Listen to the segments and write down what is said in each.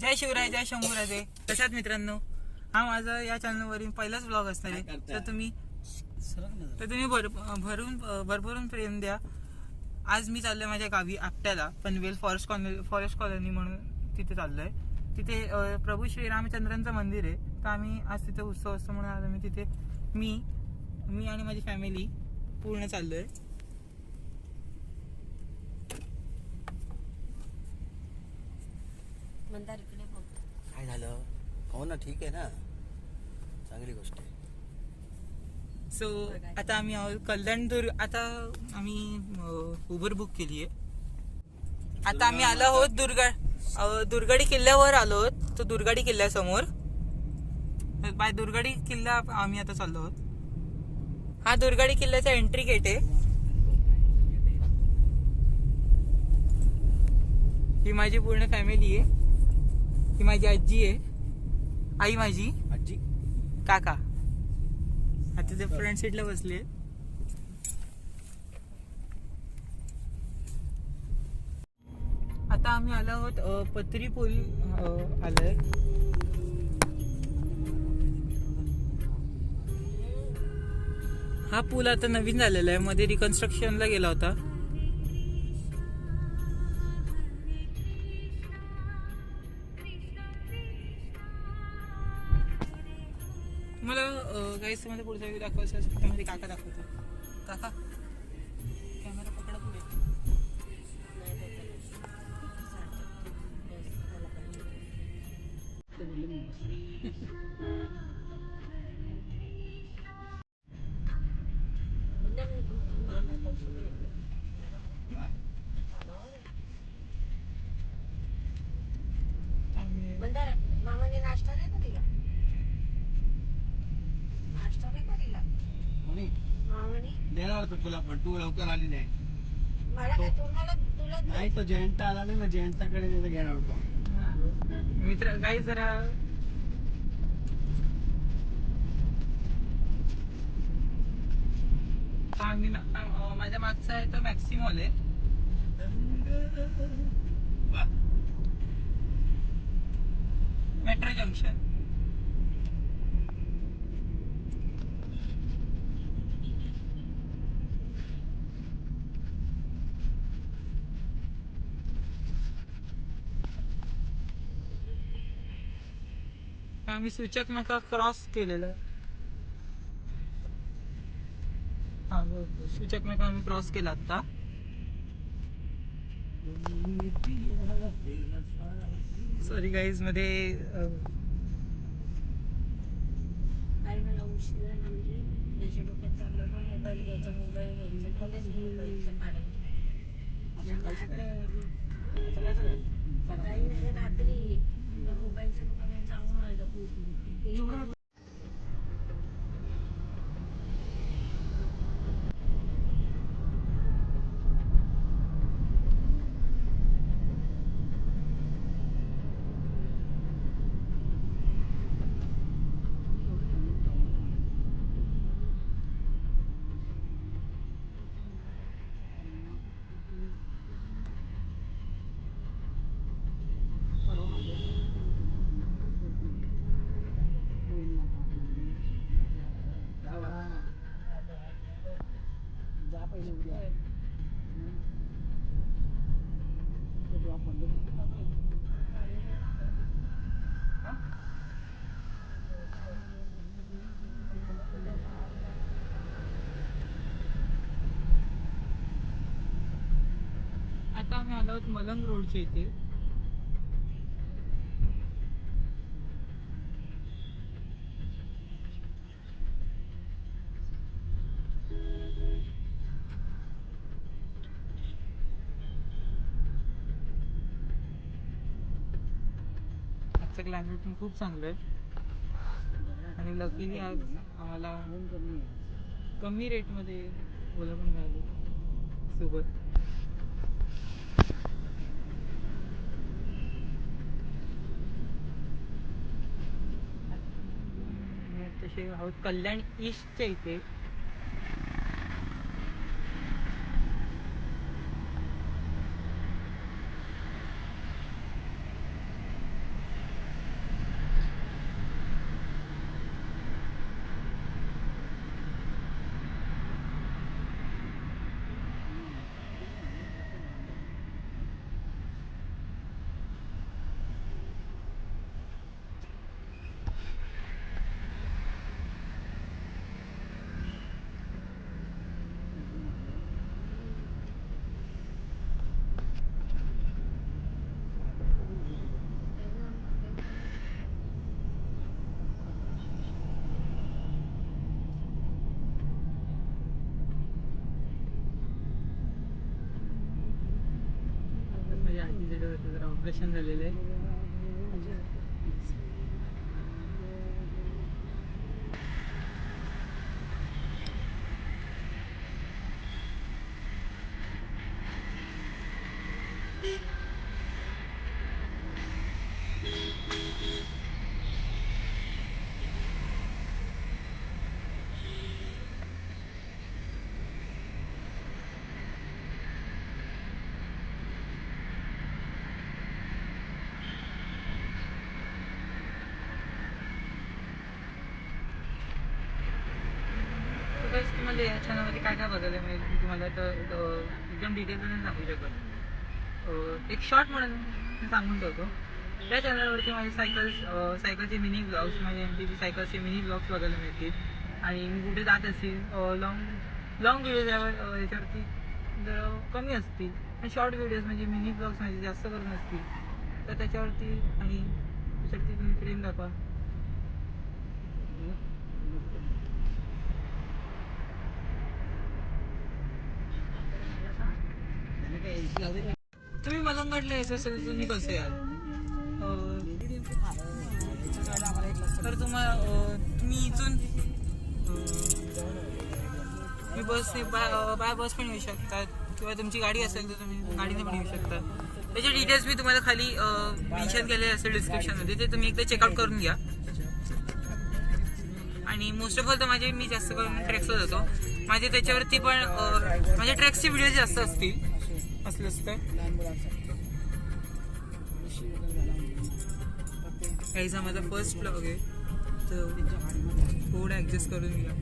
जय शिवराय जय शंभूराजे. कशात मित्रांनो? हा माझा या चॅनलवरील पहिलाच ब्लॉग असणार आहे? तर तुम्ही तर तुम्ही भर भरून भरभरून प्रेम द्या. आज मी चाललोय माझ्या गावी आपट्याला. Panvel forest colony forest colony म्हणून तिथे चाललोय. तिथे प्रभू श्रीरामचंद्रांचं मंदिर आहे. तर आम्ही आज तिथे उत्सव असतो म्हणून आज आम्ही तिथे मी मी आणि माझी फॅमिली पूर्ण चाललोय. मंदार इकडे बघ. काय झालं? हो ना ठीक आहे ना. चांगली गोष्ट आहे. सो आता आम्ही आहोत कल्याण दुर्ग आता आम्ही उबर बुक केली आहे. आता आम्ही आलो आहोत दुर्गा दुर्गाडी किल्ल्यावर आलो आहोत. तो दुर्गाडी किल्ल्यासमोर. बाय दुर्गाडी किल्ला आम्ही आता चाललो आहोत. हा दुर्गाडी किल्ल्याचा एंट्री गेट आहे. ही माझी पूर्ण फॅमिली आहे. ही माझी आजी आहे. आई माझी. आजी. काका. आता ते फ्रंट सीटला बसले. आता आम्ही आलो आहोत पत्री पूल आलोय. हा पूल आता नवीन झालेला आहे. मध्ये रिकन्स्ट्रक्शनला गेला होता. काही मध्ये पुढचा व्ह्यू दाखवायचा असेल तर मध्ये काका दाखवतो. काका? कॅमेरा पकडा पुढे. आम्ही- तू लवकर आली नाही. मला काय तुम्हाला तुला नाही तो जयंत आला नाही ना जयंताकडे घेणार होतो मित्र काही जरा अं, माझ्या मागचा आहे तो मॅक्सिमॉल आहे. Metro junction. आम्ही सूचक नका क्रॉस केलेलं. हा बरोबर. सूचक नका आम्ही क्रॉस केला आता सॉरी गाईजमध्ये अं, आई मला उशिरा म्हणजे त्याच्या डोक्यात चाललं पण मोबाईल घ्यायचा मोबाईल घ्यायचा कधीच मोबाईलचं पाडलं सकाळी नाही रात्री मोबाईलच्या दुकानात जाऊन आलं जा पहिले उद्या आता आम्ही आलो आहोत मलंग रोडच्या इथे. आजचं क्लायमेट पण खूप चांगलं आहे. आणि लकीली आज आम्हाला कमी रेटमध्ये ओला पण मिळाली. सोबत. असे आहोत. कल्याण ईस्टच्या इथे ऑपरेशन झालेलं आहे. तुम्हाला या चॅनलमध्ये काय काय बघायला मिळेल? मी तुम्हाला तर एकदम डिटेलमध्ये सांगू शकत एक शॉर्ट म्हणून मी सांगून ठेवतो. त्या चॅनलवरती माझे सायकल्स सायकलचे मिनी ब्लॉग्स माझे एम टीचे सायकलचे मिनी ब्लॉग्स बघायला मिळतील. आणि मी कुठे जात असेल लॉंग लॉंग व्हिडिओज याच्यावरती जर कमी असतील आणि शॉर्ट व्हिडिओज म्हणजे मिनी ब्लॉग्स म्हणजे जास्त करून असतील तर त्याच्यावरती आणि त्याच्यावरती तुम्ही प्रेम दाखवा. तुम्ही मलंगडला यायचं असेल तर तुम्ही कसं याल? तर तुम्हाला तुम्ही इथून तुम्ही मी बसने बाय बाय बस पण येऊ शकतात किंवा तुमची गाडी असेल तर तुम्ही गाडीने पण येऊ शकता. त्याचे डिटेल्स मी तुम्हाला खाली मेन्शन केले असेल डिस्क्रिप्शनमध्ये ते तुम्ही एकदा चेकआउट करून घ्या. आणि मोस्ट ऑफ ऑल तर माझे मी जास्त करून ट्रॅक्सवर जातो. माझे त्याच्यावरती पण माझ्या ट्रॅक्सचे व्हिडिओ जास्त असतील. तर काहीचा माझा फर्स्ट ब्लॉग आहे. तर थोडं ॲडजस्ट करून घ्या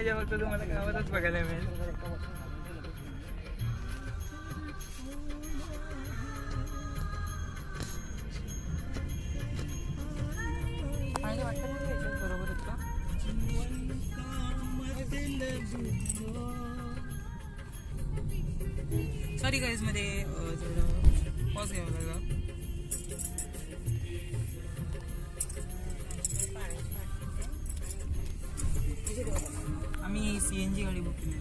ती मजा फक्त तुम्हाला गावातच बघायला मिळेल आम्ही सी एन जी गाडी बुक केली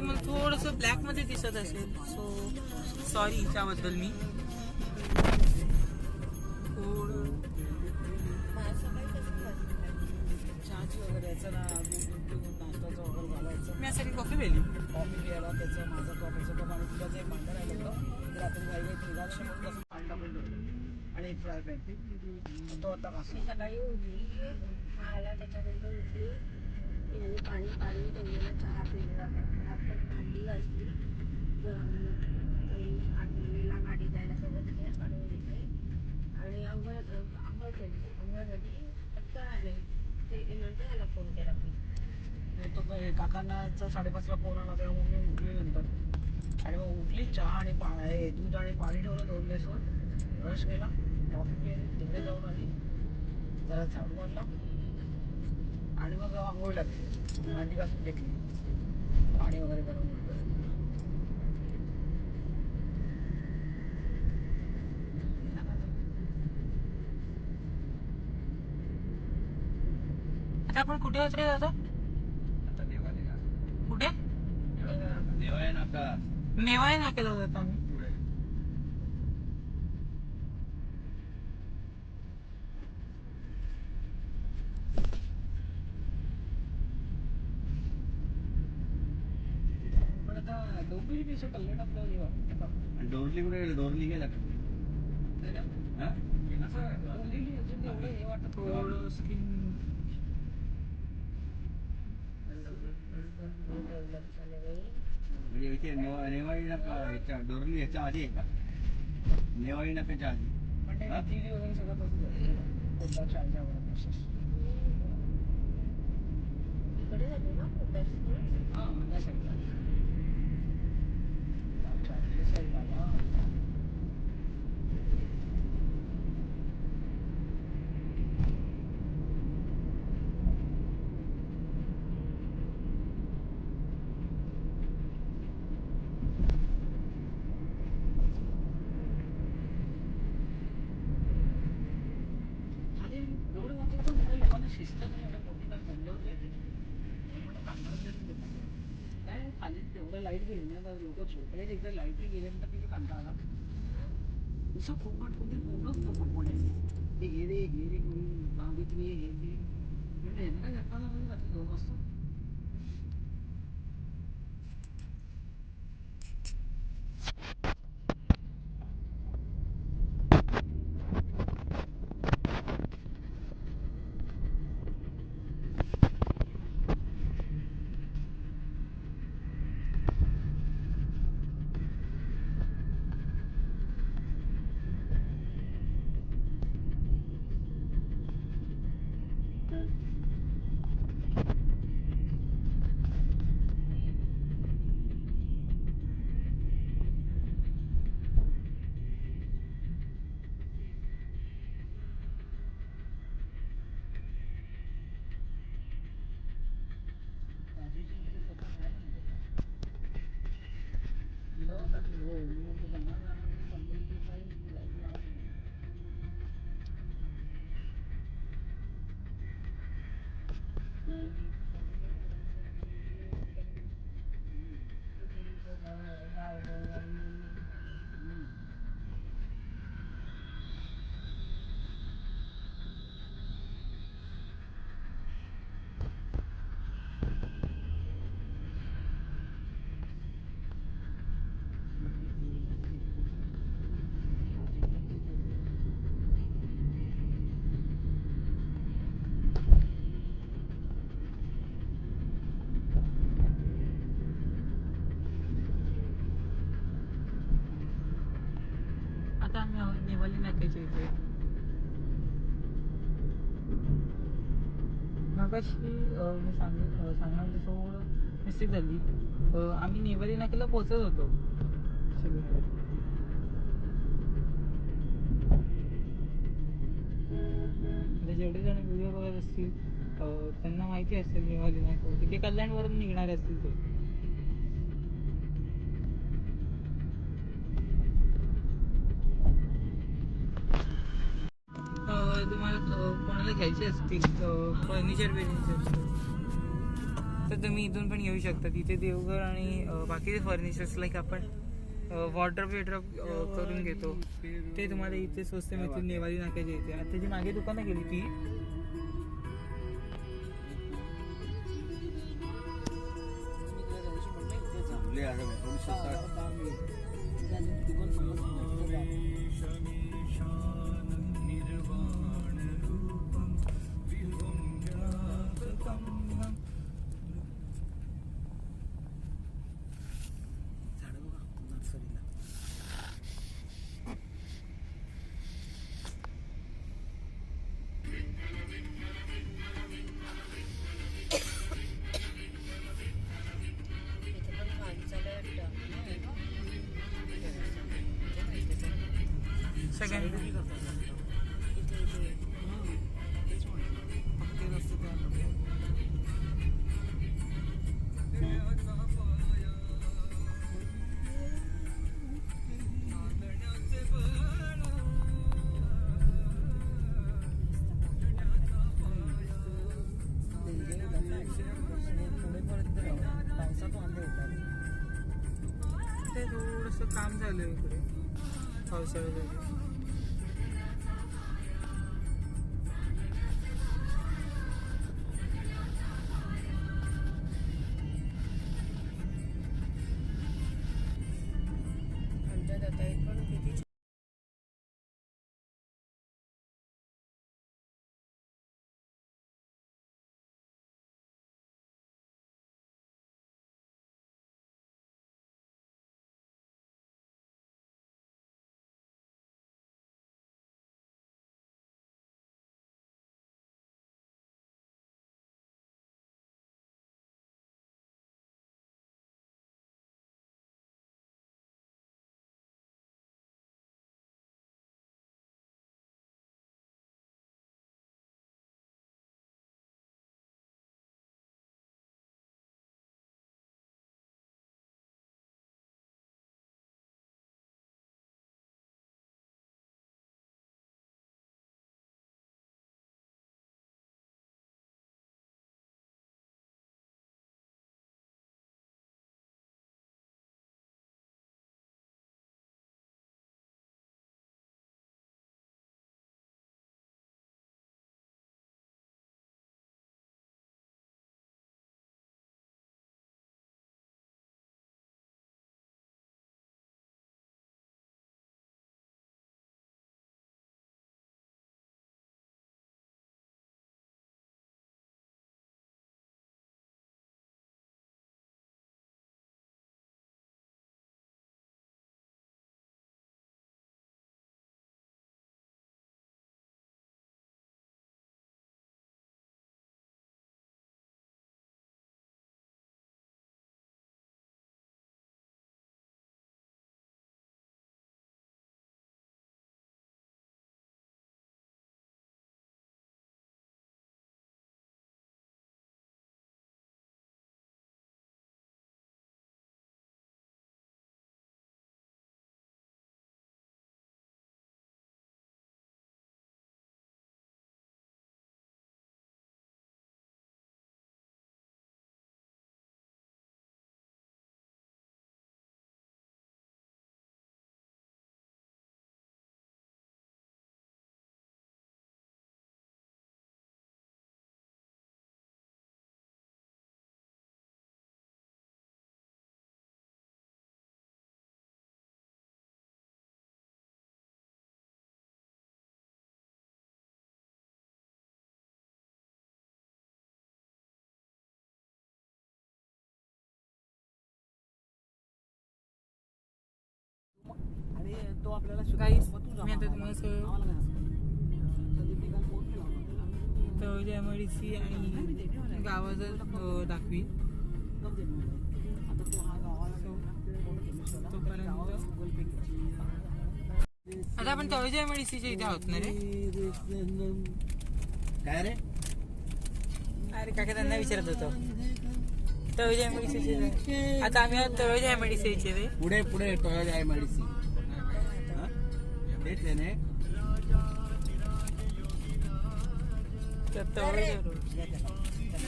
मला थोडंसं ब्लॅकमध्ये दिसत असेल सो सॉरी त्याबद्दल मी मी यासाठी कॉफी पेली कॉफी प्यायला त्याचं माझं कॉफीचं कप आणि तुझं जे भांडं राहिलं रात्री काही काही त्रिगाक्ष म्हणून तसं पाणी टाकून ठेवलं तो आता मी सकाळी उठली त्याच्यानंतर उठली पाणी पाणी ठेवलेलं चहा पिलेला आपण भांडी घासली आठवणीला गाडी जायला सोबत गॅस काढून घेतली आणि आंघोळ आंघोळ केली आंघोळ झाली फक्त आले ते नंतर त्याला फोन केला मी तो काकांनाचा साडेपाचला फोन आला तेव्हा मी उठली नंतर आणि मग उठली चहा आणि पा हे दूध आणि पाणी ठेवलं दोन दिवसवर ब्रश केला तिकडे जाऊन आली जरा झाडू मारला आणि मग आंघोळ भांडी घासून घेतली पाणी वगैरे वगैरे आता आपण कुठे होत रे दादा कुठे नेवाय नाक्याला जातो आम्ही पण आता डोंबिवलीपेक्षा कल्याण आपल्याला हे वाटतं. डोरली कुठे डोरली गेला म्हणजे इथे नेवा- नेवाळी नाका ह्याच्या डोरली ह्याच्या आधी आहे का? नेवाळी नाक्याच्या आधी. हा? process. इकडे झाली ना कोकण हा, त्या side ला. अच्छा, त्या side ला. हा. आणि एवढं म्हणजे पण त्या लोकांना शिस्त नाही एवढं मोठी काय बंद होते एवढं कामगार जरी देतात. काय खाली तेवढं लाइट गेली ना तर लोक झोपले एकदा लाइट गेल्यानंतर किती कंटाळा आला. नुसतं फोकाट होते पूर्ण फोकाट पडायचे हे घे रे घे रे कोणी मागितली हे घे म्हणजे यांना काय धक्का लागला नेवाली इथे मगाशी मी सांग सांगणार होतो थोडं मिस्टेक झाली. आम्ही नेवारी नाक्याला पोहोचत होतो. जेवढे जण व्हिडिओ बघत असतील त्यांना माहिती असेल नेवारी नाका तिथे कल्याणवरून निघणारे असतील ते. घ्यायचे असतील फर्निचर बिर्निचर तर तुम्ही इथून पण घेऊ शकता. तिथे देवघर आणि बाकीचे फर्निचर्स लाईक आपण वॉटर वेड्रॉप करून घेतो. ते तुम्हाला इथे स्वस्त मिळतील नेवाली नाक्याच्या इथे. आता जी मागे दुकानं गेली ती. चांगले आहे. काम झालं इकडे. पावसाळ्यात. तो आपल्याला मी आता. तुम्हाला सगळं- आणि गावाचं दाखवी. आता हा. तोपर्यंत- आपण तळोजा एमआयडीसीच्या इथे आहोत ना रे? काय रे? अरे काका त्यांना विचारत होतो. तळोजा एमआयडीसीचे आता आम्ही आहोत तळोजा एमआयडीसीचे रे. पुढे पुढे टोयोटा आहे मेडिसी तेच आहे ना तर तळोजा road.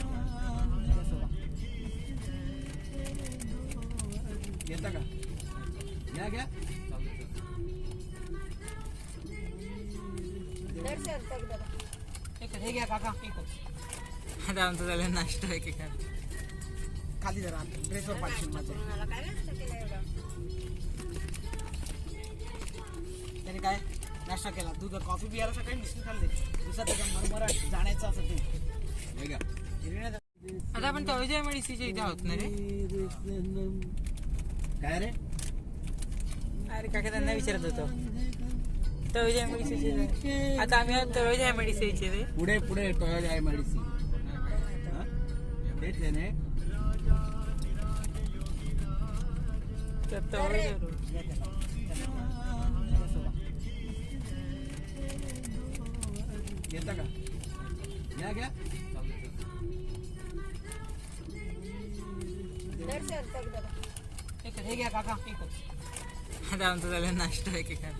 येता का घ्या घ्या हे घ्या काका. आता आमचं झालं नाश्ता आहे की काय खाली जरा ड्रेसवर पाठशील माझ्या काय? नाश्ता केला. दूध कॉफी पियाला सकाळी बिस्किट खाल्ले दुसरा त्याच्या मरमराट जाण्याचं असं ते. आता आपण तळोजा एमआयडीसीच्या इथे आहोत ना रे? काय रे? अरे काका त्यांना विचारत होतो. तळोजा एमआयडीसीचे आता आम्ही आहोत तळोजा एमआयडीसीचे रे. पुढे पुढे टोयोटा आहे मेडिसी तेच आहे ना तर तळोजा येता का? घ्या घ्या. हे घ्या काका. आमचं झालं नाश्ता आहे की काय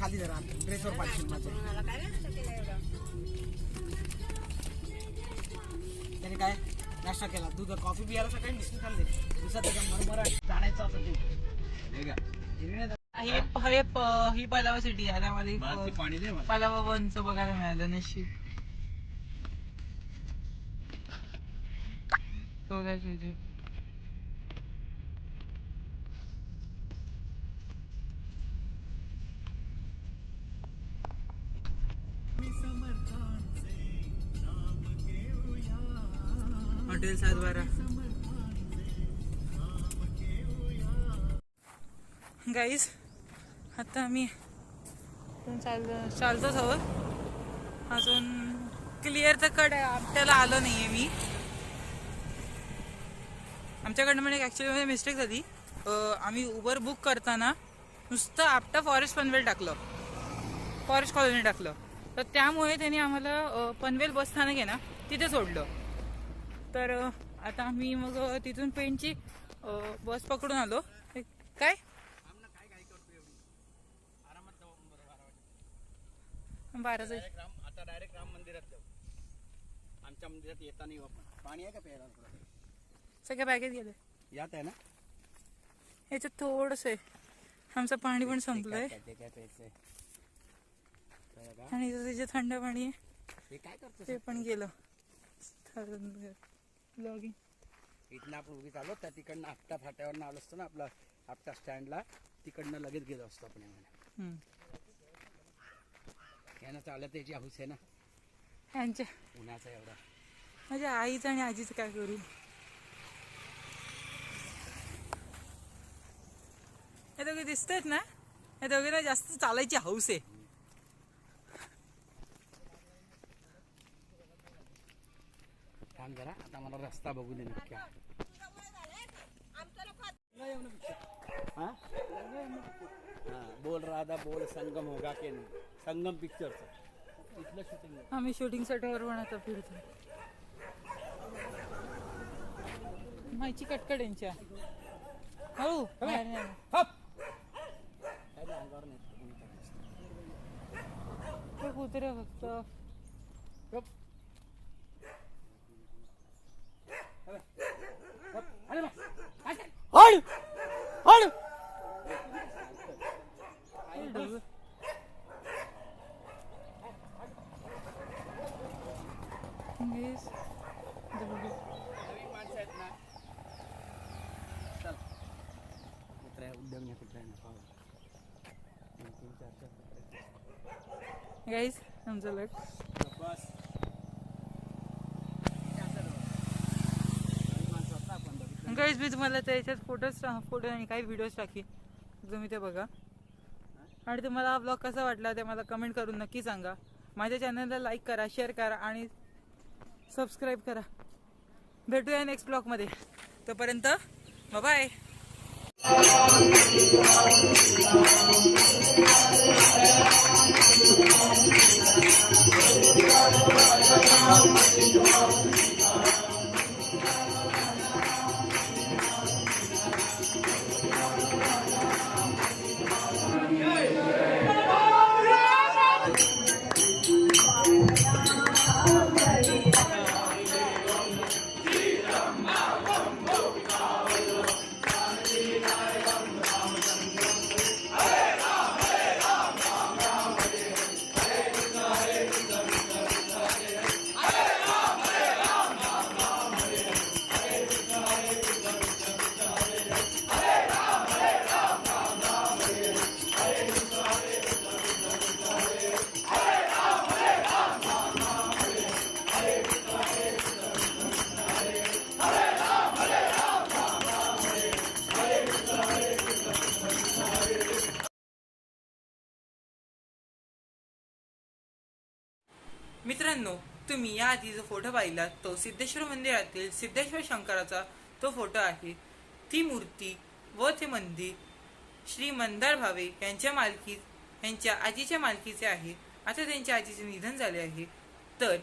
खाली जरा ड्रेसवर एवढा त्याने काय? नाश्ता केला. दूध कॉफी पियाला सकाळी बिस्किट खाल्ले दुसरा त्याच्या मरमराट. जाण्याचं असं ते. हे घ्या. हे हे प- ही पलावा सिटी आहे. पाणी दे मला पलावा वनचं बघायला मिळालं नशीब. शोधायचं इथे. हॉटेल सातबारा. गाईज आता आम्ही चाल चालतोच आहोत. अजून क्लिअर तर कड आपल्याला आलो आहे मी. आमच्याकडनं म्हणजे ॲक्च्युली मिस्टेक झाली आम्ही उबर बुक करताना नुसतं आपटा फॉरेस्ट पनवेल टाकलं. फॉरेस्ट कॉलनी टाकलं. तर त्यामुळे त्यांनी आम्हाला पनवेल बस स्थानक आहे ना तिथे सोडलं. तर आता आम्ही मग तिथून पेंटची बस पकडून आलो. काय? डायरेक्ट राम आता डायरेक्ट राम मंदिरात जाऊ. आमच्या मंदिरात येता नाही आपण. पाणी आहे का प्यायला? सगळ्या बॅगेत गेले. यात आहे ना? याच्यात थोडस आहे. आमचं पाणी पण संपलंय. ते काय प्यायचंय? कळलं का? आणि जे थंड पाणी आहे हे काय करतो ते पण गेलं. लॉगिंग इथनं आपण उगीच आलो त्या तिकडनं आपटा फाट्यावरनं आलो असतो ना आपला आपटा स्टँडला तिकडनं लगेच गेलो असतो आपण यामध्ये यानं चालत त्याची हाऊस आहे ना. यांच्या उन्हाचा एवढा. माझ्या आईचं आणि आजीचं काय करू? हे दोघे दिसतायत ना? हे दोघे जास्त चालायची हौस. आहे थांब जरा आता मला रस्ता बघू दे नक्की. हा? बोल राधा बोल संगम होगा के नाही? संगम पिक्चरचं इथलं शूटिंग आम्ही शूटिंग वर पण आता फिरतो माहिती कटकट यांच्या. हो बाहेर नाही आलं. काय ते अंगावर नाही कुत्रे फक्त. गप. अरे बा. हड हड नवीन माणसं आहेत ना चल तीन चार चार. गाईज आमचं लग. बस. गाईज मी तुम्हाला त्याच्यात फोटोज फोटो आणि काही व्हिडिओज टाकी. तुम्ही ते बघा. आणि तुम्हाला हा ब्लॉग कसा वाटला ते मला कमेंट करून नक्की सांगा. माझ्या चॅनलला लाईक करा शेअर करा आणि सबस्क्राईब करा. भेटूया नेक्स्ट ब्लॉगमध्ये तोपर्यंत बाय मित्रांनो आधी जो फोटो पाहिला तो सिद्धेश्वर मंदिरातील सिद्धेश्वर शंकराचा तो फोटो आहे. ती मूर्ती व ते मंदिर श्री मंदार भावे यांच्या मालकी यांच्या आजीच्या मालकीचे आहे. आता त्यांच्या आजीचे निधन झाले आहे. तर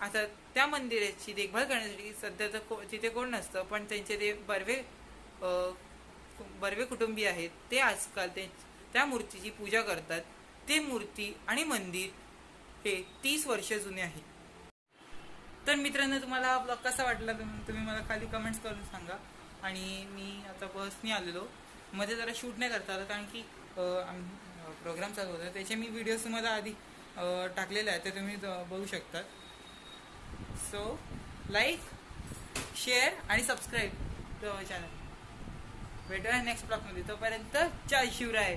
आता त्या मंदिराची देखभाल करण्यासाठी सध्या तर को- तिथे कोण नसतं पण त्यांचे ते बर्वे बर्वे कुटुंबीय आहेत ते आजकाल ते त्या मूर्तीची पूजा करतात. ते मूर्ती आणि मंदिर हे तीस वर्ष जुने आहे. तर मित्रांनो तुम्हाला हा ब्लॉग कसा वाटला तुम्ही मला खाली कमेंट्स करून सांगा. आणि मी आता बसनी आलेलो. मध्ये जरा शूट नाही करता आलं कारण की प्रोग्राम चालू होता. त्याचे मी व्हिडिओज तुम्हाला आधी टाकलेले आहेत ते तुम्ही बघू शकता. सो लाईक शेअर आणि सबस्क्राईब चॅनल भेटूया नेक्स्ट ब्लॉगमध्ये तोपर्यंत जय शिवराय.